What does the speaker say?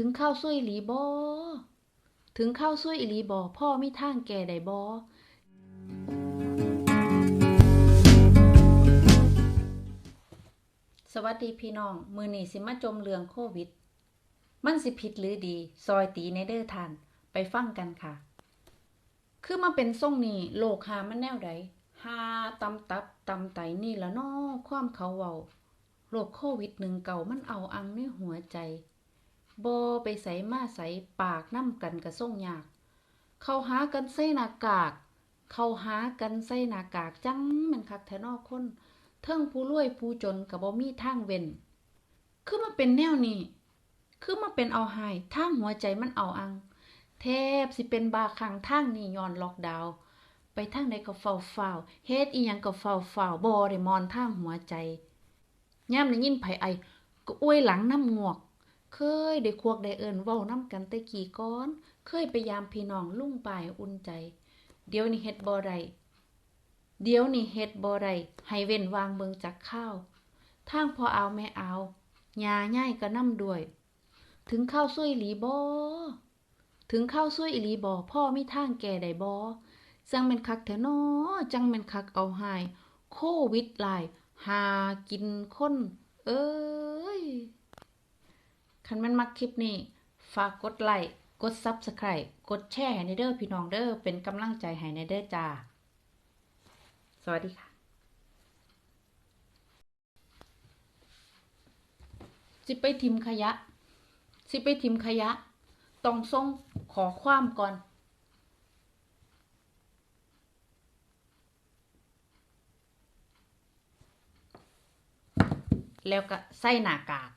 ถึงข้าวซุยหลีบอถึงข้าวซุยอีหลีบอพ่อมีทางแก่ได้บอสวัสดีพี่น้อง มือนี้สิมาจมเรืองโควิด มันสิผิดหรือดี ซอยตีในเด้อทานไปฟังกันค่ะ คือมาเป็นทรงนี้โลกหามันแนวใดหาตำตับตำไตนี่ละนาะความเขาเว้าโรคโควิดหนึ่งเก่ามันเอาอังในหัวใจ บไปใส่มาใส่ปากน้ำกันกระส่งยาก เข้าหากันใส่หน้ากาก เข้าหากันใส่หน้ากากจังมันคักแทนอคนเทิงผู้รวยผู้จนก็บ่มีทางเว้นคือมาเป็นแนวนี้ คือมาเป็นเอาหายทางหัวใจมันเอาอัง แทบสิเป็นบาขังทางนี่ย้อนล็อกดาวไปทางใดก็เฝ้าเฝ้าเฮ็ดอีหยังก็เฝ้าเฝ้าบ่ได้มอนทางหัวใจยามได้ยินไผไอก็อวยหลังน้ำงวก เคยได้ควักได้เอินเว้านํกันแต่กี่ก้อน เคยไปยามพี่น้องลุ่งป่ายอุ่นใจ เดี๋ยวนี้เฮ็ดบ่ได้เดี๋ยวนี้เฮ็ดบ่ได้ให้เว้นวางเบิงจักข้าวทางพอเอาแม่เอายาย่ายก็นำด้วย ถึงข้าวซุยหลีบ่ถึงข้าวซุยอีหลีบ่พ่อมีทางแก่ได้บ่จังแม่นคักแท้น้อจังแม่นคักเอาหาย โควิดหลาย หากินคน เอ้ย คันแมันมักคลิปนี้ ฝากกดไลค์กด Subscribe กดแชร์ให้ในเด้อพี่น้องเด้อเป็นกำลังใจให้ในเด้อจ้า สวัสดีค่ะสิไปทิมขยะ สิไปทิมขยะ ต้องส่งขอความก่อนแล้วก็ใส่หน้ากาก